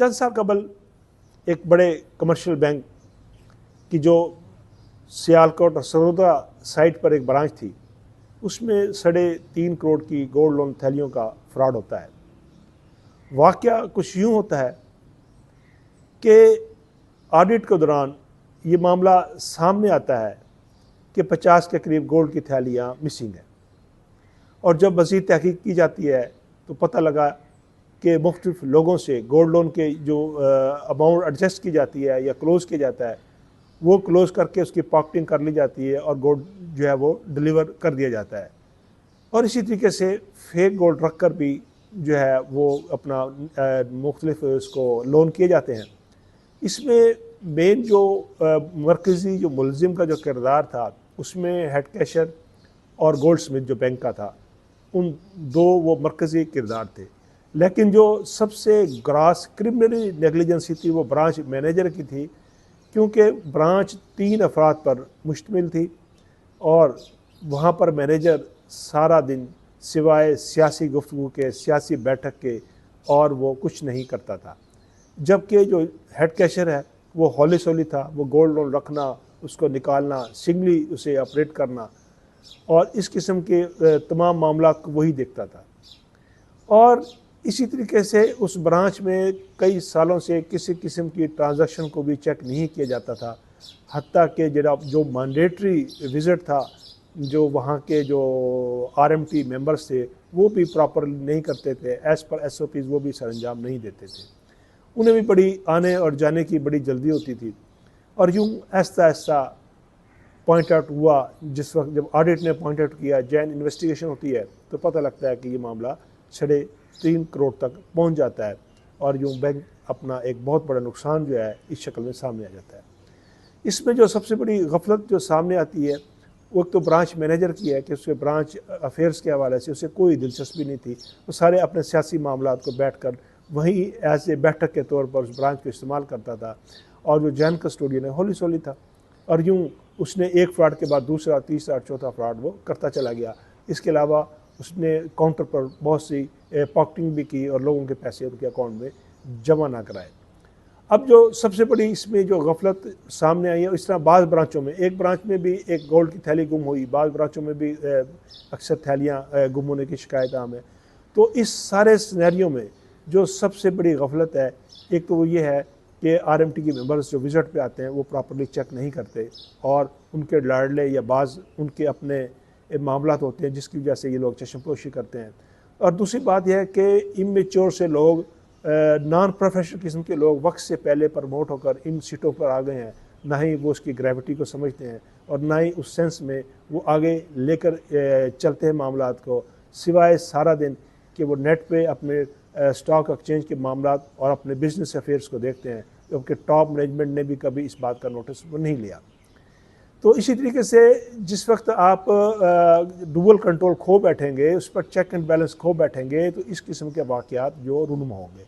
چند سال قبل ایک بڑے کمرشل بینک کی جو سیالکوٹ اور سرودہ سائٹ پر ایک برانچ تھی، اس میں ساڑھے تین کروڑ کی گولڈ لون تھیلیوں کا فراڈ ہوتا ہے۔ واقعہ کچھ یوں ہوتا ہے کہ آڈٹ کے دوران یہ معاملہ سامنے آتا ہے کہ پچاس کے قریب گولڈ کی تھیلیاں مسنگ ہیں۔ اور جب مزید تحقیق کی جاتی ہے تو پتہ لگا کہ مختلف لوگوں سے، گولڈ لون کے جو اماؤنٹ ایڈجسٹ کی جاتی ہے یا کلوز کیا جاتا ہے، وہ کلوز کر کے اس کی پاکٹنگ کر لی جاتی ہے اور گولڈ جو ہے وہ ڈلیور کر دیا جاتا ہے۔ اور اسی طریقے سے فیک گولڈ رکھ کر بھی جو ہے وہ اپنا مختلف اس کو لون کیے جاتے ہیں۔ اس میں مین جو مرکزی جو ملزم کا جو کردار تھا، اس میں ہیڈ کیشر اور گولڈ سمتھ جو بینک کا تھا، ان دو وہ مرکزی کردار تھے۔ لیکن جو سب سے گراس کرمنلی نیگلیجنسی تھی وہ برانچ مینیجر کی تھی، کیونکہ برانچ تین افراد پر مشتمل تھی اور وہاں پر مینیجر سارا دن سوائے سیاسی گفتگو کے، سیاسی بیٹھک کے اور وہ کچھ نہیں کرتا تھا۔ جبکہ جو ہیڈ کیشر ہے، وہ ہولی سولی تھا، وہ گولڈ لون رکھنا، اس کو نکالنا، سنگلی اسے آپریٹ کرنا اور اس قسم کے تمام معاملات کو وہی دیکھتا تھا۔ اور اسی طریقے سے اس برانچ میں کئی سالوں سے کسی قسم کی ٹرانزیکشن کو بھی چیک نہیں کیا جاتا تھا، حتیٰ کہ جو مانڈیٹری وزٹ تھا، جو وہاں کے جو آر ایم ٹی ممبرس تھے، وہ بھی پراپر نہیں کرتے تھے as per S O Ps وہ بھی سر انجام نہیں دیتے تھے۔ انہیں بھی بڑی آنے اور جانے کی بڑی جلدی ہوتی تھی۔ اور یوں ایسا ایسا پوائنٹ آؤٹ ہوا، جس وقت جب آڈٹ نے پوائنٹ آؤٹ کیا، جین انویسٹیگیشن ہوتی ہے، تو پتہ لگتا ہے کہ یہ معاملہ چھڑے تین کروڑ تک پہنچ جاتا ہے اور یوں بینک اپنا ایک بہت بڑا نقصان جو ہے اس شکل میں سامنے آ جاتا ہے۔ اس میں جو سب سے بڑی غفلت جو سامنے آتی ہے، وہ ایک تو برانچ مینیجر کی ہے کہ اس کے برانچ افیئرس کے حوالے سے اسے کوئی دلچسپی نہیں تھی۔ وہ سارے اپنے سیاسی معاملات کو بیٹھ کر وہیں ایز اے بیٹھک کے طور پر اس برانچ کو استعمال کرتا تھا اور جو جین کسٹوڈین ہے، ہولی سولی تھا۔ اور یوں اس نے ایک فراڈ کے بعد دوسرا، تیسرا چوتھا فراڈ وہ کرتا چلا گیا۔ اس کے علاوہ اس نے کاؤنٹر پر بہت سی eh, پاکٹنگ بھی کی اور لوگوں کے پیسے ان کے اکاؤنٹ میں جمع نہ کرائے۔ اب جو سب سے بڑی اس میں جو غفلت سامنے آئی ہے اس طرح بعض برانچوں میں، ایک برانچ میں بھی ایک گولڈ کی تھیلی گم ہوئی، بعض برانچوں میں بھی eh, اکثر تھیلیاں eh, گم ہونے کی شکایت عام ہے۔ تو اس سارے سنیریوں میں جو سب سے بڑی غفلت ہے، ایک تو وہ یہ ہے کہ آر ایم ٹی کے ممبرس جو وزٹ پہ آتے ہیں، وہ پراپرلی چیک نہیں کرتے اور ان کے لاڈلے یا بعض ان کے اپنے معاملات ہوتے ہیں جس کی وجہ سے یہ لوگ چشم پوشی کرتے ہیں۔ اور دوسری بات یہ ہے کہ امیچور سے لوگ نان پروفیشنل قسم کے لوگ وقت سے پہلے پرموٹ ہو کر ان سیٹوں پر آ گئے ہیں۔ نہ ہی وہ اس کی گریوٹی کو سمجھتے ہیں اور نہ ہی اس سینس میں وہ آگے لے کر چلتے ہیں معاملات کو۔ سوائے سارا دن کہ وہ نیٹ پہ اپنے اسٹاک ایکسچینج کے معاملات اور اپنے بزنس افیئرس کو دیکھتے ہیں۔ کیونکہ ٹاپ مینجمنٹ نے بھی کبھی اس بات کا نوٹس وہ نہیں لیا۔ تو اسی طریقے سے جس وقت آپ ڈوبل کنٹرول کھو بیٹھیں گے، اس پر چیک اینڈ بیلنس کھو بیٹھیں گے، تو اس قسم کے واقعات جو رونما ہوں گے۔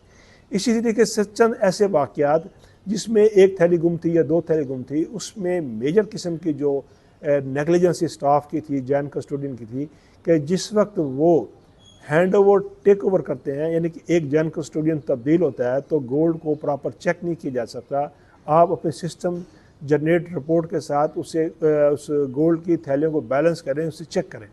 اسی طریقے سے چند ایسے واقعات جس میں ایک تھیلی گم تھی یا دو تھیلی گم تھی، اس میں میجر قسم کی جو نیگلیجنسی اسٹاف کی تھی، جین کسٹوڈین کی تھی، کہ جس وقت وہ ہینڈ اوور ٹیک اوور کرتے ہیں یعنی کہ ایک جین کسٹوڈین تبدیل ہوتا ہے، تو گولڈ کو پراپر چیک نہیں کیا جا سکتا۔ آپ اپنے سسٹم جنریٹ رپورٹ کے ساتھ اسے اس گولڈ کی تھیلیوں کو بیلنس کریں، اسے چیک کریں۔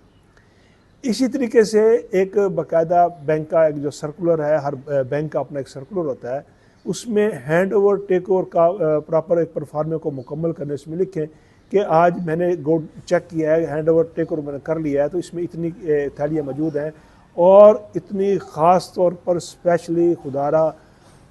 اسی طریقے سے ایک باقاعدہ بینک کا ایک جو سرکولر ہے، ہر بینک کا اپنا ایک سرکولر ہوتا ہے، اس میں ہینڈ اوور ٹیک اوور کا پراپر ایک پرفارمے کو مکمل کرنے اس میں لکھیں کہ آج میں نے گولڈ چیک کیا ہے ہینڈ اوور ٹیک اوور میں نے کر لیا ہے، تو اس میں اتنی تھیلیاں موجود ہیں۔ اور اتنی خاص طور پر اسپیشلی خدارہ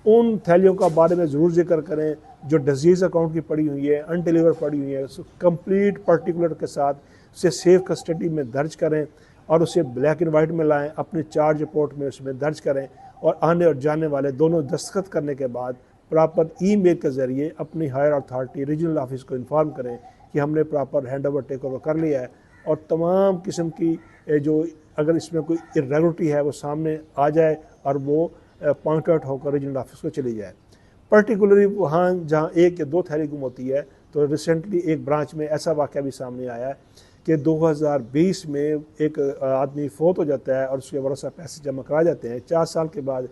ان تھیلیوں کا بارے میں ضرور ذکر کریں۔ جو ڈزیز اکاؤنٹ کی پڑی ہوئی ہے ان ڈیلیور پڑی ہوئی ہے، اس کمپلیٹ پرٹیکولر کے ساتھ اسے سیف کسٹڈی میں درج کریں اور اسے بلیک اینڈ وائٹ میں لائیں، اپنے چارج رپورٹ میں اس میں درج کریں اور آنے اور جانے والے دونوں دستخط کرنے کے بعد پراپر ای میل کے ذریعے اپنی ہائر اتھارٹی ریجنل آفس کو انفارم کریں کہ ہم نے proper hand over take over کر لیا ہے اور تمام قسم کی جو اگر اس میں کوئی ریگولٹی ہے وہ سامنے آ جائے اور وہ پوائنٹ آؤٹ ہو کر ریجنل آفس کو چلی جائے۔ پرٹیکولرلی وہاں جہاں ایک یا دو تھیلی گم ہوتی ہے، تو ریسنٹلی ایک برانچ میں ایسا واقعہ بھی سامنے آیا ہے کہ دو ہزار بیس میں ایک آدمی فوت ہو جاتا ہے اور اس کے ورثہ پیسے جمع کرا جاتے ہیں۔ چار سال کے بعد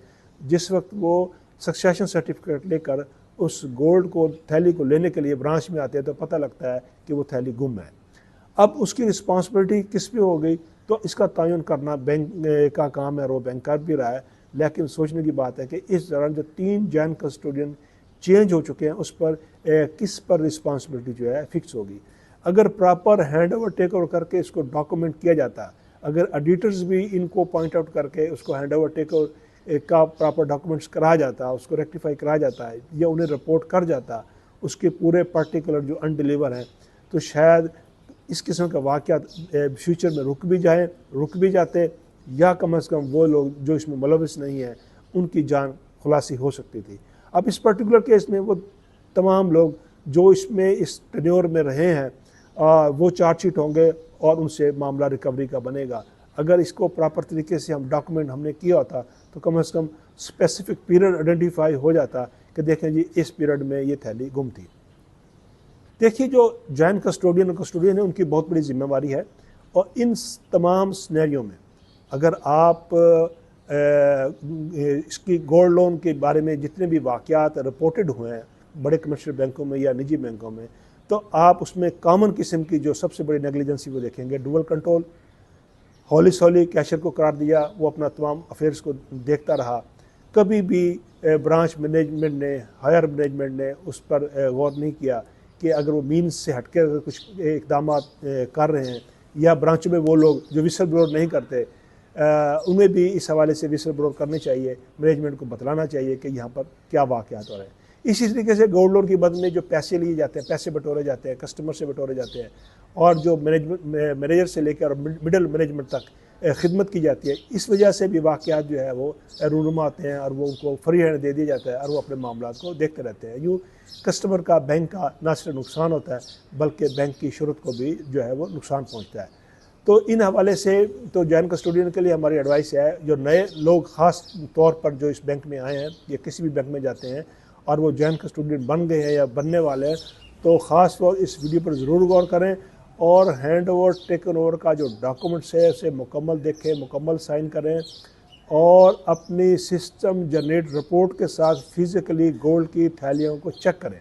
جس وقت وہ سکسیشن سرٹیفکیٹ لے کر اس گولڈ کو، تھیلی کو لینے کے لیے برانچ میں آتے ہیں، تو پتہ لگتا ہے کہ وہ تھیلی گم ہے۔ اب اس کی رسپانسبلٹی کس پہ ہو گئی؟ تو اس کا تعین کرنا بینک کا کام ہے، اور وہ بینک کر بھی رہا ہے۔ لیکن سوچنے کی بات ہے کہ اس دوران جو تین جین کسٹوڈین چینج ہو چکے ہیں، اس پر کس پر رسپانسبلٹی جو ہے فکس ہوگی۔ اگر proper hand over take over کر کے اس کو ڈاکومنٹ کیا جاتا، اگر ایڈیٹرز بھی ان کو پوائنٹ آؤٹ کر کے اس کو ہینڈ اوور ٹیک اوور کا پراپر ڈاکومنٹس کرا جاتا، اس کو ریکٹیفائی کرا جاتا ہے یا انہیں رپورٹ کر جاتا، اس کے پورے پرٹیکولر جو ان ڈیلیور ہیں، تو شاید اس قسم کا واقعات فیوچر میں رک بھی جائیں رک بھی جاتے۔ یا کم از کم وہ لوگ جو اس میں ملوث نہیں ہیں، ان کی جان خلاصی ہو سکتی تھی۔ اب اس پرٹیکولر کیس میں وہ تمام لوگ جو اس میں اس ٹنیور میں رہے ہیں وہ چارج شیٹ ہوں گے اور ان سے معاملہ ریکوری کا بنے گا۔ اگر اس کو پراپر طریقے سے ہم ڈاکومنٹ ہم نے کیا ہوتا تو کم از کم اسپیسیفک پیریڈ آئیڈینٹیفائی ہو جاتا کہ دیکھیں جی اس پیریڈ میں یہ تھیلی گم تھی۔ دیکھیے جو جوائن کسٹوڈین اور کسٹوڈین ہیں، ان کی بہت بڑی ذمہ داری ہے اور ان تمام سنیریوں میں اگر آپ اس کی گولڈ لون کے بارے میں جتنے بھی واقعات رپورٹڈ ہوئے ہیں بڑے کمرشل بینکوں میں یا نجی بینکوں میں، تو آپ اس میں کامن قسم کی جو سب سے بڑی نیگلیجنسی وہ دیکھیں گے ڈوول کنٹرول، ہولی سولی کیشر کو قرار دیا، وہ اپنا تمام افیئرس کو دیکھتا رہا۔ کبھی بھی برانچ مینجمنٹ نے، ہائر مینجمنٹ نے اس پر غور نہیں کیا کہ اگر وہ مینز سے ہٹ کے اگر کچھ اقدامات کر رہے ہیں یا برانچوں میں وہ لوگ جو وسل بلور نہیں کرتے انہیں بھی اس حوالے سے وسل بلور کرنے چاہیے مینجمنٹ کو بتلانا چاہیے کہ یہاں پر کیا واقعات ہو رہے ہیں۔ اسی طریقے سے گولڈ لون کی مدد میں جو پیسے لیے جاتے ہیں، پیسے بٹورے جاتے ہیں کسٹمر سے بٹورے جاتے ہیں، اور جو مینجمنٹ مینیجر سے لے کر مڈل مینجمنٹ تک خدمت کی جاتی ہے۔ اس وجہ سے بھی واقعات جو ہے وہ رونما آتے ہیں اور وہ ان کو فری ہینڈ دے دیا جاتا ہے اور وہ اپنے معاملات کو دیکھتے رہتے ہیں۔ یوں کسٹمر کا بینک کا نہ صرف نقصان ہوتا ہے، بلکہ بینک کی شرط کو بھی جو ہے وہ نقصان پہنچتا ہے۔ تو ان حوالے سے تو جین کسٹوڈین کے لیے ہماری ایڈوائس ہے، جو نئے لوگ خاص طور پر جو اس بینک میں آئے ہیں، یا کسی بھی بینک میں جاتے ہیں اور وہ جین کسٹوڈین بن گئے ہیں یا بننے والے ہیں، تو خاص طور اس ویڈیو پر ضرور غور کریں اور ہینڈ اوور، ٹیکن اوور کا جو ڈاکومنٹس ہے اسے مکمل دیکھیں، مکمل سائن کریں اور اپنی سسٹم جنریٹ رپورٹ کے ساتھ فزیکلی گولڈ کی تھیلیوں کو چیک کریں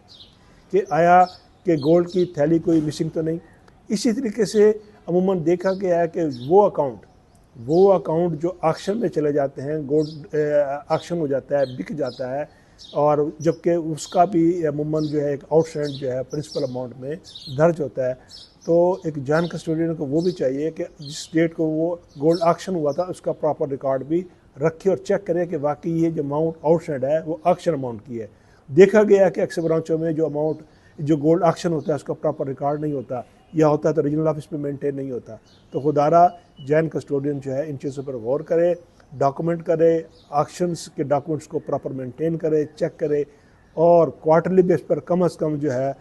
کہ آیا کہ گولڈ کی تھیلی کوئی مسنگ تو نہیں۔ اسی طریقے سے عموماً دیکھا گیا ہے کہ وہ اکاؤنٹ وہ اکاؤنٹ جو آکشن میں چلے جاتے ہیں گولڈ آکشن ہو جاتا ہے، بک جاتا ہے، اور جبکہ اس کا بھی عموماً جو ہے ایک آؤٹ سائڈ جو ہے پرنسپل اماؤنٹ میں درج ہوتا ہے۔ تو ایک جان کسٹوڈین کو وہ بھی چاہیے کہ جس ڈیٹ کو وہ گولڈ آکشن ہوا تھا، اس کا پراپر ریکارڈ بھی رکھے اور چیک کرے کہ واقعی یہ جو اماؤنٹ آؤٹ سائڈ ہے، وہ آکشن اماؤنٹ کی ہے۔ دیکھا گیا کہ اکثر برانچوں میں جو اماؤنٹ جو گولڈ آکشن ہوتا ہے، اس کا پراپر ریکارڈ نہیں ہوتا۔ یا ہوتا ہے تو ریجنل آفس میں مینٹین نہیں ہوتا۔ تو خدارہ جین کسٹوڈین جو ہے ان چیزوں پر غور کرے ڈاکومنٹ کرے آکشنس کے ڈاکومنٹس کو پراپر مینٹین کرے چیک کرے، اور کوارٹرلی بیس پر کم از کم جو ہے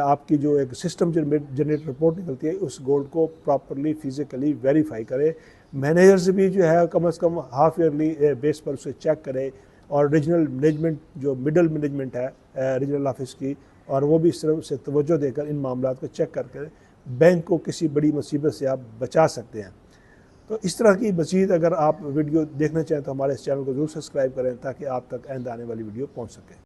آپ کی جو ایک سسٹم جنریٹ رپورٹ نکلتی ہے، اس گولڈ کو پراپرلی فزیکلی ویریفائی کرے۔ مینیجرز بھی جو ہے، کم از کم ہاف ایئرلی بیس پر اسے چیک کرے۔ اور ریجنل مینجمنٹ جو مڈل مینجمنٹ ہے ریجنل آفس کی، اور وہ بھی اس طرح سے توجہ دے کر ان معاملات کو چیک کر کے بینک کو کسی بڑی مصیبت سے آپ بچا سکتے ہیں۔ تو اس طرح کی مزید اگر آپ ویڈیو دیکھنا چاہیں تو ہمارے اس چینل کو ضرور سبسکرائب کریں تاکہ آپ تک آئندہ آنے والی ویڈیو پہنچ سکے۔